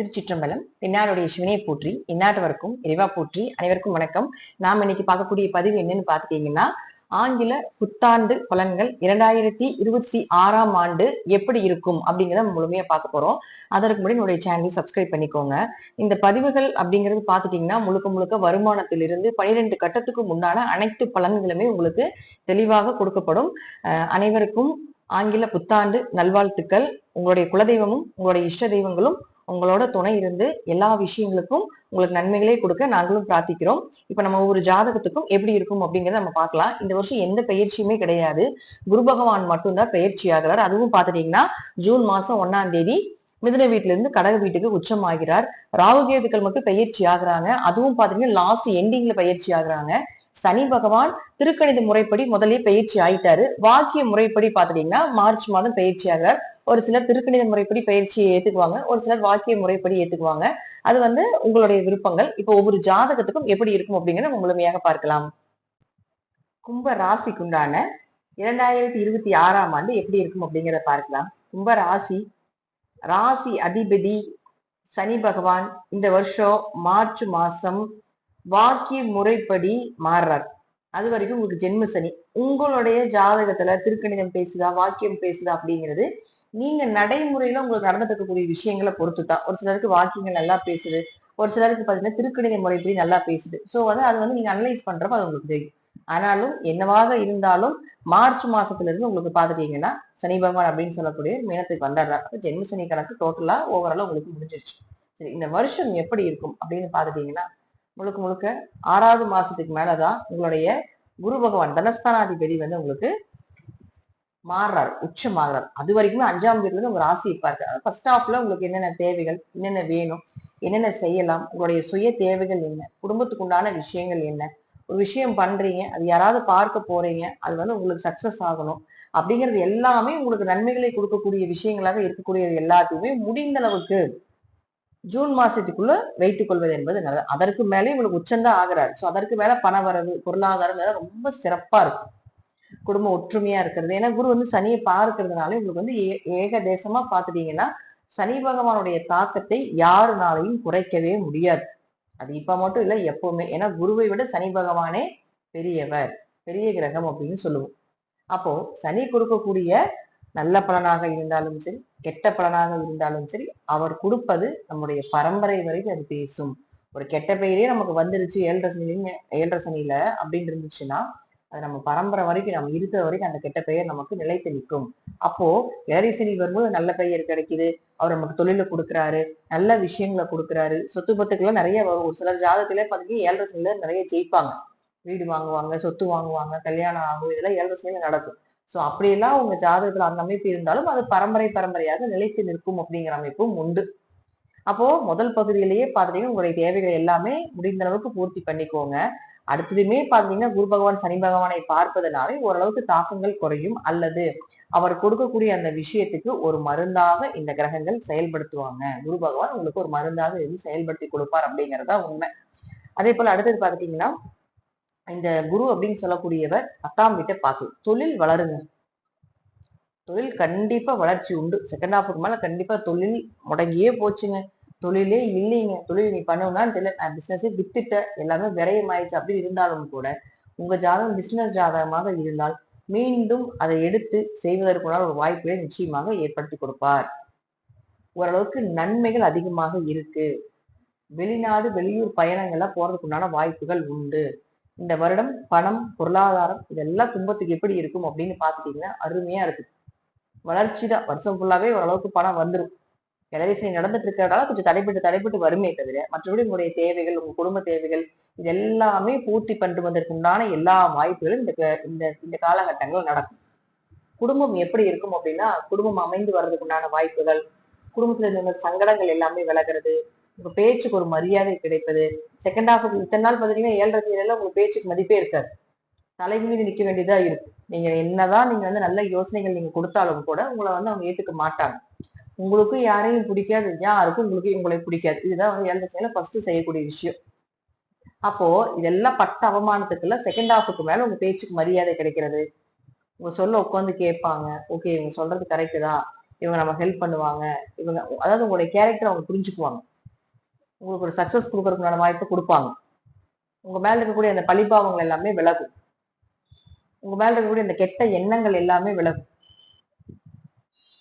திருச்சிற்றம்பலம் இன்னாருடைய சிவனை போற்றி இந்நாட்டவருக்கும் இறைவா போற்றி அனைவருக்கும் வணக்கம். நாம் இன்னைக்கு பார்க்கக்கூடிய பதிவு என்னன்னு பாத்துட்டீங்கன்னா ஆங்கில புத்தாண்டு பலன்கள் இரண்டாயிரத்தி இருபத்தி ஆறாம் ஆண்டு எப்படி இருக்கும் அப்படிங்கிறத முழுமையா பார்க்க போறோம். அதற்கு முன்னாடி என்னுடைய சேனலை சப்ஸ்கிரைப் பண்ணிக்கோங்க. இந்த பதிவுகள் அப்படிங்கிறது பாத்துட்டீங்கன்னா முழுக்க முழுக்க வருமானத்திலிருந்து பனிரெண்டு கட்டத்துக்கு முன்னான அனைத்து பலன்களுமே உங்களுக்கு தெளிவாக கொடுக்கப்படும். அனைவருக்கும் ஆங்கில புத்தாண்டு நல்வாழ்த்துக்கள். உங்களுடைய குலதெய்வமும் உங்களுடைய இஷ்ட தெய்வங்களும் உங்களோட துணை இருந்து எல்லா விஷயங்களுக்கும் உங்களுக்கு நன்மைகளே கொடுக்க நாங்களும் பிரார்த்திக்கிறோம். இப்ப நம்ம ஒவ்வொரு ஜாதகத்துக்கும் எப்படி இருக்கும் அப்படிங்கறத நம்ம பார்க்கலாம். இந்த வருஷம் எந்த பயிற்சியுமே கிடையாது. குரு பகவான் மட்டும்தான் பயிற்சி ஆகிறார். அதுவும் பாத்துட்டீங்கன்னா ஜூன் மாசம் ஒன்னாம் தேதி மிதன வீட்டுல இருந்து கடக வீட்டுக்கு உச்சம் ஆகிறார் ராகுகேதுக்கள் மட்டும் பயிற்சி ஆகுறாங்க. அதுவும் பாத்தீங்கன்னா லாஸ்ட் எண்டிங்ல பயிற்சி ஆகுறாங்க. சனி பகவான் திருக்கணித முறைப்படி முதலே பயிற்சி ஆயிட்டாரு. வாக்கிய முறைப்படி பாத்துட்டீங்கன்னா மார்ச் மாதம் பயிற்சி ஆகிறார். ஒரு சிலர் திருக்கணித முறைப்படி பயிற்சியை ஏத்துக்குவாங்க. ஒரு சிலர் வாக்கிய முறைப்படி ஏத்துக்குவாங்க. அது வந்து உங்களுடைய விருப்பங்கள். இப்போ ஒவ்வொரு ஜாதகத்துக்கும் எப்படி இருக்கும் அப்படிங்கறத முழுமையாக பார்க்கலாம். கும்ப ராசிக்குண்டான இரண்டாயிரத்தி இருபத்தி ஆறாம் ஆண்டு எப்படி இருக்கும் அப்படிங்கிறத பார்க்கலாம். கும்ப ராசி ராசி அதிபதி சனி பகவான் இந்த வருஷம் மார்ச் மாசம் வாக்கிய முறைப்படி மாறுறார். அது வரைக்கும் உங்களுக்கு ஜென்ம சனி. உங்களுடைய ஜாதகத்துல திருக்கணிதம் பேசுதா வாக்கியம் பேசுதா அப்படிங்கிறது நீங்க நடைமுறையில உங்களுக்கு நடந்துட்டு விஷயங்களை பொறுத்து தான் ஒரு சிலருக்கு வாக்கியங்கள் நல்லா பேசுது. ஒரு சிலருக்கு பாத்தீங்கன்னா திருக்கணித முறைப்படி நல்லா பேசுது. சோ வந்து அது வந்து நீங்க அனலைஸ் பண்றப்ப அது உங்களுக்கு தெரியும். ஆனாலும் என்னவாக இருந்தாலும் மார்ச் மாசத்துல இருந்து உங்களுக்கு பாத்துட்டீங்கன்னா சனி பகவான் அப்படின்னு சொல்லக்கூடிய மீனத்துக்கு வந்துடுறாரு. அப்ப ஜென்ம சனி கணக்கு டோட்டலா ஓவராலா உங்களுக்கு முடிஞ்சிருச்சு. சரி இந்த வருஷம் எப்படி இருக்கும் அப்படின்னு பாத்துட்டீங்கன்னா முழுக்க முழுக்க ஆறாவது மாசத்துக்கு மேலதான் உங்களுடைய குரு பகவான் தனஸ்தானாதிபதி வந்து உங்களுக்கு மாறுகிறார் உச்சம் மாறுறார் அது வரைக்குமே அஞ்சாம் வீட்டுல இருந்து உங்க ராசி இருப்பாரு ஃபர்ஸ்ட் ஹாஃப்ல உங்களுக்கு என்னென்ன தேவைகள் என்னென்ன வேணும் என்னென்ன செய்யலாம் உங்களுடைய சுய தேவைகள் என்ன குடும்பத்துக்கு உண்டான விஷயங்கள் என்ன ஒரு விஷயம் பண்றீங்க அது யாராவது பார்க்க போறீங்க அது வந்து உங்களுக்கு சக்சஸ் ஆகணும். அப்படிங்கிறது எல்லாமே உங்களுக்கு நன்மைகளை கொடுக்கக்கூடிய விஷயங்களாக இருக்கக்கூடியது எல்லாத்தையுமே முடிந்த அளவுக்கு ஜூன் மாசத்துக்குள்ள வைத்துக் கொள்வது என்பது நல்லது. அதற்கு மேலே இவங்களுக்கு உச்சந்தான் ஆகிறாரு. சோ அதற்கு மேல பண வரவு பொருளாதாரம் ரொம்ப சிறப்பா இருக்கும். குடும்ப ஒற்றுமையா இருக்கிறது. ஏன்னா குரு வந்து சனியை பார்க்கறதுனால இவங்களுக்கு வந்து ஏ- ஏக தேசமா பாத்துட்டீங்கன்னா சனி பகவானுடைய தாக்கத்தை யாருனாலையும் குறைக்கவே முடியாது. அது இப்ப மட்டும் இல்ல எப்பவுமே. ஏன்னா குருவை விட சனி பகவானே பெரியவர். பெரிய கிரகம் அப்படின்னு சொல்லுவோம். அப்போ சனி கொடுக்கக்கூடிய நல்ல பலனாக இருந்தாலும் சரி கெட்ட பலனாக இருந்தாலும் சரி அவர் கொடுப்பது நம்முடைய பரம்பரை வரைக்கும் அது பேசும். ஒரு கெட்ட பெயரே நமக்கு வந்துருச்சு ஏழரை சனில ஏழரை சனியில அப்படின்னு இருந்துச்சுன்னா அது நம்ம பரம்பரை வரைக்கும் நம்ம இருக்கிற வரைக்கும் அந்த கெட்ட பெயர் நமக்கு நிலைத்து நிற்கும். அப்போ ஏழரை சனி வரும்போது நல்ல பெயர் கிடைக்குது அவர் நமக்கு தொழில கொடுக்குறாரு நல்ல விஷயங்களை கொடுக்குறாரு. சொத்து பத்துக்கெல்லாம் நிறைய வரும் ஒரு சிலர் ஜாதகத்திலே பார்த்தீங்கன்னா ஏழரை சனியில நிறைய ஜெயிப்பாங்க. வீடு வாங்குவாங்க சொத்து வாங்குவாங்க கல்யாணம் ஆகும் இதெல்லாம் ஏழரை சனியில நடக்கும். சோ அப்படியெல்லாம் உங்க ஜாதகத்துல அந்த அமைப்பு இருந்தாலும் அது பரம்பரை பரம்பரையாக நிலைத்து நிற்கும் அப்படிங்கிற அமைப்பும் உண்டு. அப்போ முதல் பகுதியிலேயே பார்த்தீங்கன்னா உங்களுடைய தேவைகள் எல்லாமே முடிந்த அளவுக்கு பூர்த்தி பண்ணிக்கோங்க. அடுத்ததுமே பாத்தீங்கன்னா குரு பகவான் சனி பகவானை பார்ப்பதனாலே ஓரளவுக்கு தாக்கங்கள் குறையும். அல்லது அவர் கொடுக்கக்கூடிய அந்த விஷயத்துக்கு ஒரு மருந்தாக இந்த கிரகங்கள் செயல்படுத்துவாங்க. குரு பகவான் உங்களுக்கு ஒரு மருந்தாக இருந்து செயல்படுத்தி கொடுப்பார் அப்படிங்கறதா உண்மை. அதே போல அடுத்தது பாத்துட்டீங்கன்னா இந்த குரு அப்படின்னு சொல்லக்கூடியவர் பத்தாம் வீட்டை பார்க்கு தொழில் வளருங்க. தொழில் கண்டிப்பா வளர்ச்சி உண்டு. செகண்ட் ஹாஃபுக்கு மேல கண்டிப்பா தொழில் முடங்கியே போச்சுங்க. தொழிலே இல்லைங்க. தொழில் நீ பண்ணுவனான்னு தெரியல. நான் பிசினஸே வித்துட்டேன். எல்லாமே விரயமாயிடுச்சு அப்படி இருந்தாலும் கூட உங்க ஜாதகம் பிசினஸ் ஜாதகமாக இருந்தால் மீண்டும் அதை எடுத்து செய்வதற்குண்டான ஒரு வாய்ப்பை நிச்சயமாக ஏற்படுத்தி கொடுப்பார். ஓரளவுக்கு நன்மைகள் அதிகமாக இருக்கு. வெளிநாடு வெளியூர் பயணங்கள்லாம் போறதுக்குண்டான வாய்ப்புகள் உண்டு. இந்த வருடம் பணம் பொருளாதாரம் இதெல்லாம் கும்பத்துக்கு எப்படி இருக்கும் அப்படின்னு பாத்துட்டீங்கன்னா அருமையா இருக்கு. வளர்ச்சி தான். வருஷம் ஃபுல்லாவே ஓரளவுக்கு பணம் வந்துடும் இளவரசி நடந்துட்டு இருக்கிறதால கொஞ்சம் தடைப்பட்டு தடைப்பட்டு வருமே தவிர மற்றபடி உங்களுடைய தேவைகள் உங்க குடும்ப தேவைகள் இது எல்லாமே பூர்த்தி பண்ணுவதற்கு உண்டான எல்லா வாய்ப்புகளும் இந்த இந்த இந்த காலகட்டங்கள் நடக்கும். குடும்பம் எப்படி இருக்கும் அப்படின்னா குடும்பம் அமைந்து வர்றதுக்கு உண்டான வாய்ப்புகள் குடும்பத்துல இருந்த சங்கடங்கள் எல்லாமே விலகிறது உங்க பேச்சுக்கு ஒரு மரியாதை கிடைப்பது. செகண்ட் ஹாஃப் இத்தனை நாள் பாத்தீங்கன்னா ஏழரை சீரியல்ல உங்க பேச்சுக்கு மதிப்பே இருக்காது. தலை மீது நிக்க வேண்டியதா இருக்கும். நீங்க என்னதான் நீங்க வந்து நல்ல யோசனைகள் நீங்க கொடுத்தாலும் கூட உங்களை வந்து அவங்க ஏத்துக்க மாட்டாங்க. உங்களுக்கும் யாரையும் பிடிக்காது யாருக்கும் உங்களுக்கு உங்களை பிடிக்காது. இதுதான் வந்து ஏழரை சீரியல்ல ஃபர்ஸ்ட் செய்யக்கூடிய விஷயம். அப்போ இதெல்லாம் பட்ட அவமானத்துக்குள்ள செகண்ட் ஹாஃபுக்கு மேல உங்க பேச்சுக்கு மரியாதை கிடைக்கிறது. உங்க சொல்ல உட்காந்து கேட்பாங்க. ஓகே இவங்க சொல்றது கரெக்டு தான். இவங்க நம்ம ஹெல்ப் பண்ணுவாங்க. இவங்க அதாவது உங்களுடைய கேரக்டர் அவங்க புரிஞ்சுக்குவாங்க. உங்களுக்கு ஒரு சக்சஸ் கொடுக்கறதுக்கான வாய்ப்பு கொடுப்பாங்க. உங்க மேல இருக்கக்கூடிய அந்த பழிபாவங்கள் எல்லாமே விலகும். உங்க மேல இருக்கக்கூடிய அந்த கெட்ட எண்ணங்கள் எல்லாமே விலகும்.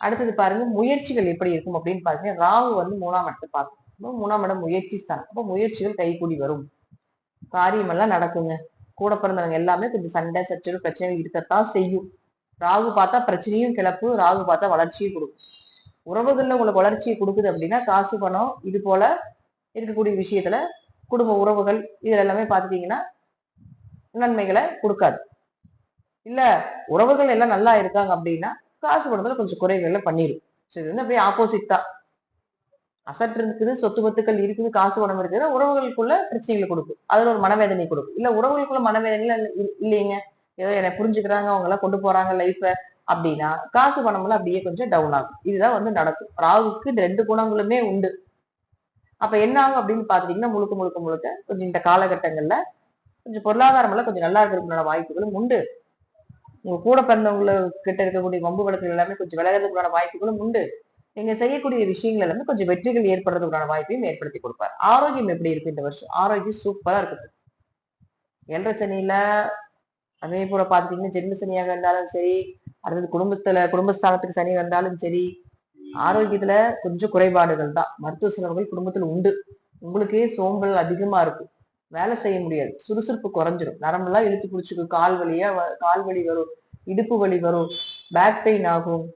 அடுத்தது பாருங்க முயற்சிகள் எப்படி இருக்கும் அப்படின்னு பாருங்க ராகு வந்து மூணாம் இடத்தை பார்க்கும். மூணாம் இடம் முயற்சி ஸ்தானம். அப்போ முயற்சிகள் கைகூடி வரும். காரியம் எல்லாம் நடக்குங்க. கூட பிறந்தவங்க எல்லாமே கொஞ்சம் சண்டை சச்சரவு பிரச்சனைகள் இருக்கத்தான் செய்யும். ராகு பார்த்தா பிரச்சனையும் கிளப்பு ராகு பார்த்தா வளர்ச்சியும் கொடுக்கும். உறவுகள்ல உங்களுக்கு வளர்ச்சியை கொடுக்குது அப்படின்னா காசு பணம் இது போல இருக்கக்கூடிய விஷயத்துல குடும்ப உறவுகள் இதுல எல்லாமே பார்த்துட்டிங்கன்னா நன்மைகளை கொடுக்காது. இல்ல உறவுகள் எல்லாம் நல்லா இருக்காங்க அப்படின்னா காசு பணத்துல கொஞ்சம் குறைகளை பண்ணிடும் ஸோ இது வந்து அப்படியே ஆப்போசிட் தான். அசட் இருக்குது சொத்து பத்துக்கள் இருக்குது காசு பணம் இருக்குது. உறவுகளுக்குள்ள பிரச்சனைகளை கொடுக்கும். அதுல ஒரு மனவேதனை கொடுக்கும். இல்ல உறவுகளுக்குள்ள மனவேதனை இல்லைங்க. ஏதோ என்னை புரிஞ்சுக்கிறாங்க அவங்க எல்லாம் கொண்டு போறாங்க லைஃப அப்படின்னா காசு பணம்லாம் அப்படியே கொஞ்சம் டவுன் ஆகும். இதுதான் வந்து நடக்கும். ராகுக்கு இந்த ரெண்டு குணங்களுமே உண்டு. அப்ப என்ன ஆகும் அப்படின்னு பாத்துட்டீங்கன்னா முழுக்க முழுக்க முழுக்க கொஞ்சம் இந்த காலகட்டங்கள்ல கொஞ்சம் பொருளாதாரம் எல்லாம் கொஞ்சம் நல்லா இருக்கிறதுக்கான வாய்ப்புகளும் உண்டு. உங்க கூட பிறந்தவங்க கிட்ட இருக்கக்கூடிய வம்பு வழக்குகள் எல்லாமே கொஞ்சம் விலகிறதுக்கான வாய்ப்புகளும் உண்டு. நீங்க செய்யக்கூடிய விஷயங்கள் எல்லாமே கொஞ்சம் வெற்றிகள் ஏற்படுறதுக்கான வாய்ப்பையும் ஏற்படுத்தி கொடுப்பார். ஆரோக்கியம் எப்படி இருக்கு இந்த வருஷம்? ஆரோக்கியம் சூப்பரா இருக்குது. ஏழரை சனியில அதே போல பாத்தீங்கன்னா ஜென்ம சனியாக இருந்தாலும் சரி அடுத்தது குடும்பத்துல குடும்பஸ்தானத்துக்கு சனி வந்தாலும் சரி ஆரோக்கியத்துல கொஞ்சம் குறைபாடுகள் தான். மருத்துவ செலவுகள் குடும்பத்துல உண்டு. உங்களுக்கே சோம்பல் அதிகமா இருக்கும் வேலை செய்ய முடியாது. சுறுசுறுப்பு குறைஞ்சிரும். நரம்பெல்லாம் இழுத்து பிடிச்சிக்கும். கால் வலியா வ- கால் வலி வரும். இடுப்பு வலி வரும். பேக் பெயின் ஆகும்.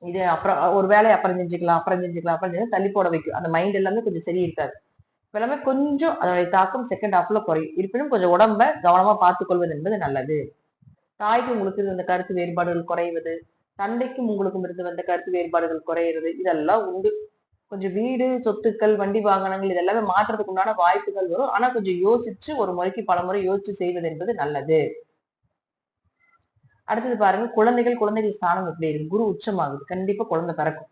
இது அப்புறம் ஒரு வேலையை அப்புறம் செஞ்சுக்கலாம் அப்புறம் செஞ்சுக்கலாம் அப்புறம் செஞ்சு தள்ளி போட வைக்கும். அந்த மைண்ட் எல்லாமே கொஞ்சம் சரி இருக்காது. எல்லாமே கொஞ்சம் அதோடைய தாக்கம் செகண்ட் ஹாஃப்ல குறையும். இருப்பினும் கொஞ்சம் உடம்ப கவனமா பார்த்துக் கொள்வது என்பது நல்லது. தாய்க்கு உங்களுக்கு இந்த கருத்து வேறுபாடுகள் குறைவது தந்தைக்கும் உங்களுக்கும் இருந்து வந்த கருத்து வேறுபாடுகள் குறையிறது. இதெல்லாம் உண்டு. கொஞ்சம் வீடு சொத்துக்கள் வண்டி வாகனங்கள் இதெல்லாமே மாற்றுறதுக்கு உண்டான வாய்ப்புகள் வரும். ஆனா கொஞ்சம் யோசிச்சு ஒரு முறைக்கு பல முறை யோசிச்சு செய்வது என்பது நல்லது. அடுத்தது பாருங்க குழந்தைகள் குழந்தைகள் ஸ்தானம் எப்படி இருக்கு? குரு உச்சமாகுது. கண்டிப்பா குழந்தை பிறக்கும்.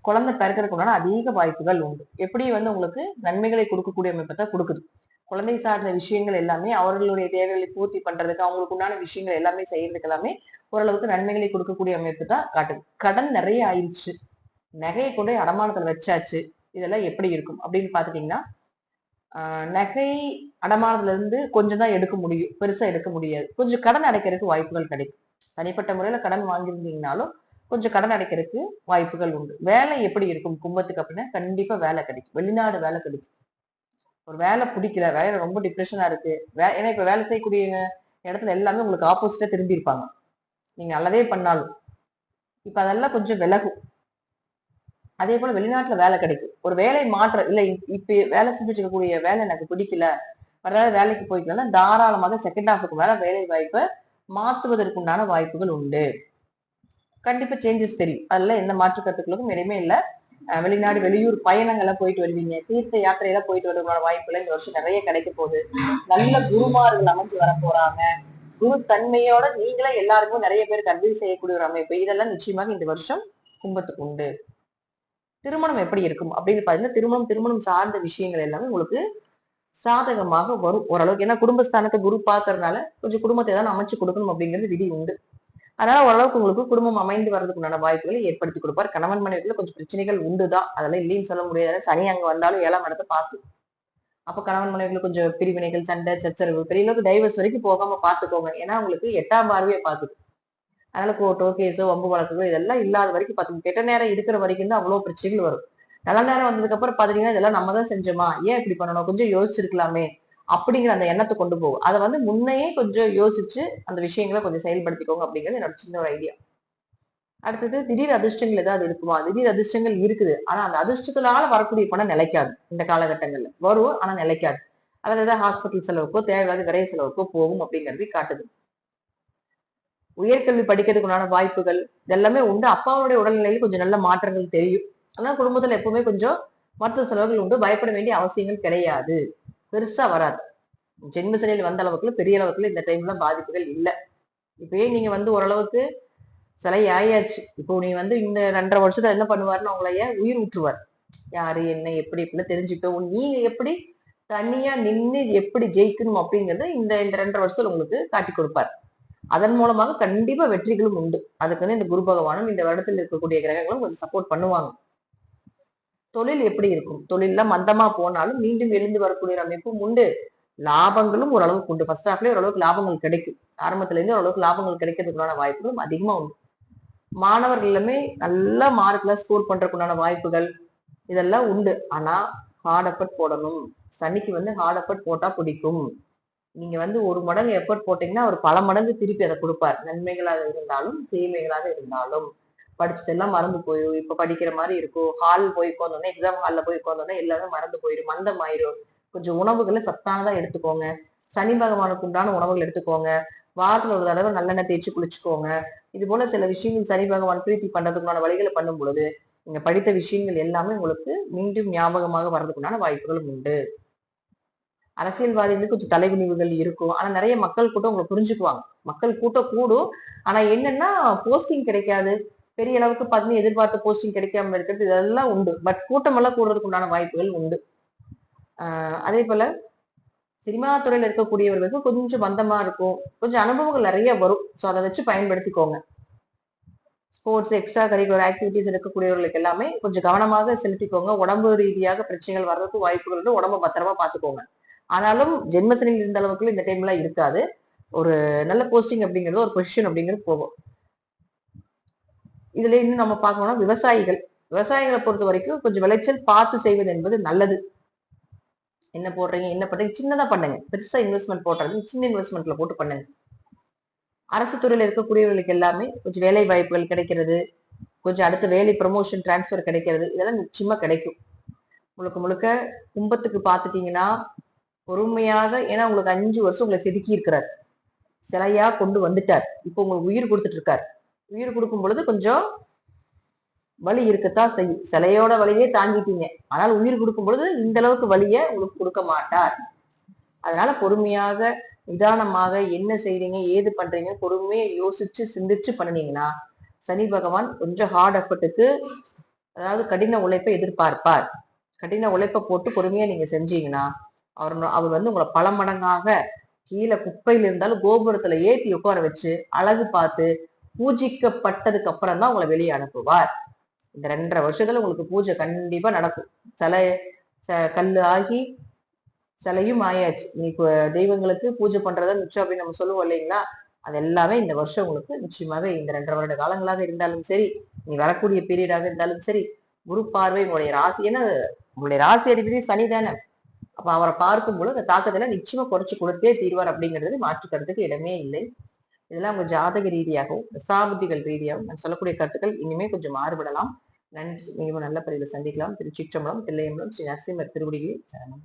குழந்தை பிறக்கிறதுக்கு உண்டான அதிக வாய்ப்புகள் உண்டு. எப்படி வந்து உங்களுக்கு நன்மைகளை கொடுக்கக்கூடிய அமைப்பை தான் கொடுக்குது. குழந்தை சார்ந்த விஷயங்கள் எல்லாமே அவர்களுடைய தேவைகளை பூர்த்தி பண்றதுக்கு அவங்களுக்கு உண்டான விஷயங்கள் எல்லாமே செய்யறதுக்கு எல்லாமே ஓரளவுக்கு நன்மைகளை கொடுக்கக்கூடிய அமைப்பு தான் காட்டுது. கடன் நிறைய ஆயிடுச்சு நகையை கொண்டு அடமானத்துல வச்சாச்சு. இதெல்லாம் எப்படி இருக்கும்? அப்படின்னு பாத்துட்டீங்கன்னா ஆஹ் நகை அடமானத்துல இருந்து கொஞ்சம் தான் எடுக்க முடியும். பெருசா எடுக்க முடியாது. கொஞ்சம் கடன் அடைக்கிறதுக்கு வாய்ப்புகள் கிடைக்கும். தனிப்பட்ட முறையில கடன் வாங்கியிருந்தீங்கனாலும் கொஞ்சம் கடன் அடைக்கிறதுக்கு வாய்ப்புகள் உண்டு. வேலை எப்படி இருக்கும்? கும்பத்துக்கு அப்படின்னா கண்டிப்பா வேலை கிடைக்கும். வெளிநாடு வேலை கிடைக்கும். ஒரு வேலை பிடிக்கல வேலை ரொம்ப டிப்ரெஷனா இருக்கு. வே- ஏன்னா இப்ப வேலை செய்யக்கூடிய இடத்துல எல்லாமே உங்களுக்கு ஆப்போசிட்டா திரும்பி இருப்பாங்க நீங்க நல்லதே பண்ணாலும். இப்ப அதெல்லாம் கொஞ்சம் விலகும். அதே போல வெளிநாட்டுல வேலை கிடைக்கும். ஒரு வேலை மாற்ற இல்ல இப்- இப்ப வேலை செஞ்சுட்டு இருக்கக்கூடிய வேலை எனக்கு பிடிக்கல. அதாவது வேலைக்கு போய்க்கலன்னா தாராளமாக செகண்ட் ஹாஃபுக்கு மேல வேலை வாய்ப்பை மாத்துவதற்குண்டான வாய்ப்புகள் உண்டு. கண்டிப்பா சேஞ்சஸ் தெரியும். அதுல எந்த மாற்று கருத்துக்களுக்கும் எதுவுமே இல்லை. வெளிநாடு வெளியூர் பயணங்கள்ல போயிட்டு வருவீங்க. தீர்த்த யாத்திரையில போயிட்டு வருவதற்கான வாய்ப்புகள் இந்த வருஷம் நிறைய கிடைக்க போகுது. நல்ல குருமார்கள் அமைஞ்சு வர போறாங்க. குரு தன்மையோட நீங்களே எல்லாருக்கும் நிறைய பேர் கல்வி செய்யக்கூடிய ஒரு அமைப்பு. இதெல்லாம் நிச்சயமாக இந்த வருஷம் கும்பத்துக்கு உண்டு. திருமணம் எப்படி இருக்கும்? அப்படின்னு பாத்தீங்கன்னா திருமணம் திருமணம் சார்ந்த விஷயங்கள் எல்லாமே உங்களுக்கு சாதகமாக வரும் ஓரளவுக்கு. ஏன்னா குடும்பஸ்தானத்தை குரு பாக்குறதுனால கொஞ்சம் குடும்பத்தை தான் அமைச்சு கொடுக்கணும் அப்படிங்கிறது விதி உண்டு. அதனால ஓரளவுக்கு உங்களுக்கு குடும்பம் அமைந்து வர்றதுக்கு உண்டான வாய்ப்புகளை ஏற்படுத்தி கொடுப்பார். கணவன் மனைவிக்குள்ள கொஞ்சம் பிரச்சனைகள் உண்டுதான். அதெல்லாம் இல்லைன்னு சொல்ல முடியாது. சனி அங்க வந்தாலும் ஏழாம் இடத்தை பார்த்து. அப்ப கணவன் மனைவிக்குள்ள கொஞ்சம் பிரிவினைகள் சண்டை சச்சரவு பெரிய அளவுக்கு டைவர்ஸ் வரைக்கும் போகாம பார்த்துக்கோங்க. ஏன்னா உங்களுக்கு எட்டாம் பார்வையை பார்க்குது. அதனால கோர்ட்டோ கேஸோ வம்பு வழக்குகளோ இதெல்லாம் இல்லாத வரைக்கும் பார்த்துக்கோங்க. கெட்ட நேரம் இருக்கிற வரைக்கும் தான் அவ்வளவு பிரச்சனைகள் வரும். நல்ல நேரம் வந்ததுக்கு அப்புறம் பாத்தீங்கன்னா இதெல்லாம் நம்ம தான் செஞ்சோமா? ஏன் இப்படி பண்ணணும்? கொஞ்சம் யோசிச்சிருக்கலாமே. அப்படிங்கிற அந்த எண்ணத்தை கொண்டு போகும். அதை வந்து முன்னையே கொஞ்சம் யோசிச்சு அந்த விஷயங்களை கொஞ்சம் செயல்படுத்திக்கோங்க அப்படிங்கிறது என்னோட சின்ன ஒரு ஐடியா அடுத்தது திடீர் அதிர்ஷ்டங்கள் ஏதாவது இருக்குமா? திடீர் அதிர்ஷ்டங்கள் இருக்குது. ஆனா அந்த அதிர்ஷ்டத்தினால வரக்கூடிய பணம் நிலைக்காது இந்த காலகட்டங்கள்ல. வரும் ஆனா நிலைக்காது. அதாவது ஏதாவது ஹாஸ்பிட்டல் செலவுக்கோ தேவையில்லாத விரைய செலவுக்கோ போகும் அப்படிங்கிறது காட்டுது. உயர்கல்வி படிக்கிறதுக்குண்டான வாய்ப்புகள் இதெல்லாமே உண்டு. அப்பாவுடைய உடல்நிலையில் கொஞ்சம் நல்ல மாற்றங்கள் தெரியும். ஆனால் குடும்பத்துல எப்பவுமே கொஞ்சம் மருத்துவ செலவுகள் உண்டு. பயப்பட வேண்டிய அவசியங்கள் கிடையாது. பெருசா வராது. ஜென்ம சனியில் வந்த அளவுக்குள்ள பெரிய அளவுக்குள்ள இந்த டைம்ல பாதிப்புகள் இல்லை. இப்பயே நீங்க வந்து ஓரளவுக்கு சிலை ஆயாச்சு. இப்போ நீ வந்து இந்த ரெண்டரை வருஷத்துல என்ன பண்ணுவாருன்னு உங்களைய உயிர் ஊற்றுவார் யாரு என்ன எப்படி இப்படிலாம் தெரிஞ்சுக்கிட்டோம். நீங்க எப்படி தனியா நின்று எப்படி ஜெயிக்கணும் அப்படிங்கறத இந்த இந்த ரெண்டரை வருஷத்துல உங்களுக்கு காட்டி கொடுப்பார். அதன் மூலமாக கண்டிப்பா வெற்றிகளும் உண்டு. அதுக்கு வந்து இந்த குரு பகவானும் இந்த வருடத்தில் இருக்கக்கூடிய கிரகங்களும் கொஞ்சம் சப்போர்ட் பண்ணுவாங்க. தொழில் எப்படி இருக்கும்? தொழில்ல மந்தமா போனாலும் மீண்டும் எழுந்து வரக்கூடிய அமைப்பும் உண்டு. லாபங்களும் ஓரளவுக்கு உண்டு. ஃபர்ஸ்ட் ஹாஃப்லயே ஓரளவுக்கு லாபங்கள் கிடைக்கும். ஆரம்பத்துல இருந்து ஓரளவுக்கு லாபங்கள் கிடைக்கிறதுக்குள்ளான வாய்ப்புகளும் அதிகமா உண்டு. மாணவர்கள் எல்லாமே நல்ல மார்க்ல ஸ்கோர் பண்றதுக்குண்டான வாய்ப்புகள் இதெல்லாம் உண்டு. ஆனா ஹார்ட் எஃபர்ட் போடணும். சனிக்கு வந்து ஹார்ட் எஃபர்ட் போட்டா பிடிக்கும். நீங்க வந்து ஒரு மடங்கு எஃபர்ட் போட்டீங்கன்னா அவர் பல மடங்கு திருப்பி அதை கொடுப்பார். நன்மைகளாக இருந்தாலும் தீமைகளாக இருந்தாலும். படிச்சதெல்லாம் மறந்து போயிடும் இப்ப படிக்கிற மாதிரி இருக்கும். ஹால் போய் உட்காந்தோடனே எக்ஸாம் ஹால்ல போய் உட்காந்தோடனே எல்லாமே மறந்து போயிடும் மந்தம் ஆயிரும் கொஞ்சம் உணவுகளை சத்தானதா எடுத்துக்கோங்க. சனி பகவானுக்கு உண்டான உணவுகள் எடுத்துக்கோங்க. வாரத்துல ஒரு தடவை நல்லெண்ணெய் தேய்ச்சி குளிச்சுக்கோங்க. இது போல சில விஷயங்கள் சனி பகவான் பிரீத்தி பண்றதுக்குண்டான வழிகளை பண்ணும் பொழுது நீங்க படித்த விஷயங்கள் எல்லாமே உங்களுக்கு மீண்டும் ஞாபகமாக வர்றதுக்குண்டான வாய்ப்புகளும் உண்டு. அரசியல்வாதிகளுக்கு கொஞ்சம் தலைகுனிவுகள் இருக்கும். ஆனா நிறைய மக்கள் கூட்டம் உங்களை புரிஞ்சுக்குவாங்க. மக்கள் கூட்டம் கூடும். ஆனா என்னன்னா போஸ்டிங் கிடைக்காது. பெரிய அளவுக்கு பார்த்தீங்கன்னா எதிர்பார்த்த போஸ்டிங் கிடைக்காம இருக்கிறது இதெல்லாம் உண்டு. பட் கூட்டமெல்லாம் கூடுறதுக்கு உண்டான வாய்ப்புகள் உண்டு. ஆஹ் அதே போல சினிமா துறையில் இருக்கக்கூடியவர்களுக்கு கொஞ்சம் மந்தமா இருக்கும். கொஞ்சம் அனுபவங்கள் நிறைய வரும். ஸோ அதை வச்சு பயன்படுத்திக்கோங்க. ஸ்போர்ட்ஸ் எக்ஸ்ட்ரா கரிக்குலர் ஆக்டிவிட்டிஸ் இருக்கக்கூடியவர்களுக்கு எல்லாமே கொஞ்சம் கவனமாக செலுத்திக்கோங்க. உடம்பு ரீதியாக பிரச்சனைகள் வர்றதுக்கு வாய்ப்புகள் வந்து உடம்ப பத்திரமா பார்த்துக்கோங்க. ஆனாலும் ஜென்மசனியில் இருந்த அளவுக்கு இந்த டைம்லாம் இருக்காது. ஒரு நல்ல போஸ்டிங் அப்படிங்கிறது ஒரு பொசிஷன் அப்படிங்கிறது போகும். இதுல இன்னும் நம்ம பார்க்கணும்னா விவசாயிகள். விவசாயிகளை பொறுத்த வரைக்கும் கொஞ்சம் விளைச்சல் பார்த்து செய்வது என்பது நல்லது. என்ன போடுறீங்க? என்ன பண்றீங்க? சின்னதா பண்ணுங்க. பெருசா இன்வெஸ்ட்மெண்ட் போடுறது சின்ன இன்வெஸ்ட்மெண்ட்ல போட்டு பண்ணுங்க. அரசு துறையில இருக்கக்கூடியவர்களுக்கு எல்லாமே கொஞ்சம் வேலை வாய்ப்புகள் கிடைக்கிறது. கொஞ்சம் அடுத்த வேலை ப்ரமோஷன் டிரான்ஸ்ஃபர் கிடைக்கிறது. இதெல்லாம் நிச்சயமா கிடைக்கும். முழுக்க முழுக்க கும்பத்துக்கு பார்த்துட்டீங்கன்னா பொறுமையாக ஏன்னா உங்களுக்கு அஞ்சு வருஷம் உங்களை செதுக்கி இருக்கிறார் சிலையா கொண்டு வந்துட்டார். இப்போ உங்களுக்கு உயிர் கொடுத்துட்டு இருக்காரு. உயிர் கொடுக்கும் பொழுது கொஞ்சம் வலி இருக்கத்தான் செய்யும். சிலையோட வலியே தாங்கிட்டீங்க. ஆனால் உயிர் கொடுக்கும் பொழுது இந்த அளவுக்கு வலியை உங்களுக்கு கொடுக்க மாட்டார். அதனால பொறுமையாக நிதானமாக என்ன செய்றீங்க ஏது பண்றீங்க பொறுமையை யோசிச்சு சிந்திச்சு பண்ணுனீங்கன்னா சனி பகவான் கொஞ்சம் ஹார்ட் எஃபர்ட்டுக்கு அதாவது கடின உழைப்பை எதிர்பார்ப்பார். கடின உழைப்பை போட்டு பொறுமையா நீங்க செஞ்சீங்கன்னா அவர் அவர் வந்து உங்களை பல மடங்காக கீழே குப்பையில இருந்தாலும் கோபுரத்துல ஏத்தி உட்கார வச்சு அழகு பார்த்து பூஜிக்கப்பட்டதுக்கு அப்புறம் தான் உங்களை வெளியே அனுப்புவார். இந்த ரெண்டரை வருஷத்துல உங்களுக்கு பூஜை கண்டிப்பா நடக்கும். சிலை ச- கல்லு ஆகி சிலையும் ஆயாச்சு. நீ தெய்வங்களுக்கு பூஜை பண்றத மிச்சம் அப்படின்னு நம்ம சொல்லுவோம் இல்லைங்களா? அது எல்லாமே இந்த வருஷம் உங்களுக்கு நிச்சயமாவே இந்த ரெண்டரை வருட காலங்களாக இருந்தாலும் சரி நீ வரக்கூடிய பீரியடாக இருந்தாலும் சரி குரு பார்வை உங்களுடைய ராசி ஏன்னா உங்களுடைய ராசி அதிபதி சனி தானே. அப்ப அவரை பார்க்கும் பொழுது அந்த தாக்கத்துல நிச்சயமா குறைச்சு கொடுத்தே தீர்வார் அப்படிங்கிறது மாற்றுக்கிறதுக்கு இடமே இல்லை. இதெல்லாம் உங்க ஜாதக ரீதியாகவும் தசாபுத்திகள் ரீதியாகவும் நான் சொல்லக்கூடிய கருத்துக்கள் இனிமே கொஞ்சம் மாறுபடலாம். நன்றி. மிகவும் நல்ல பதிவில் சந்திக்கலாம். திருச்சிற்றம்பலம் தில்லையம்பலம் ஸ்ரீ நரசிம்மர் திருவடிகளில் சரணம்.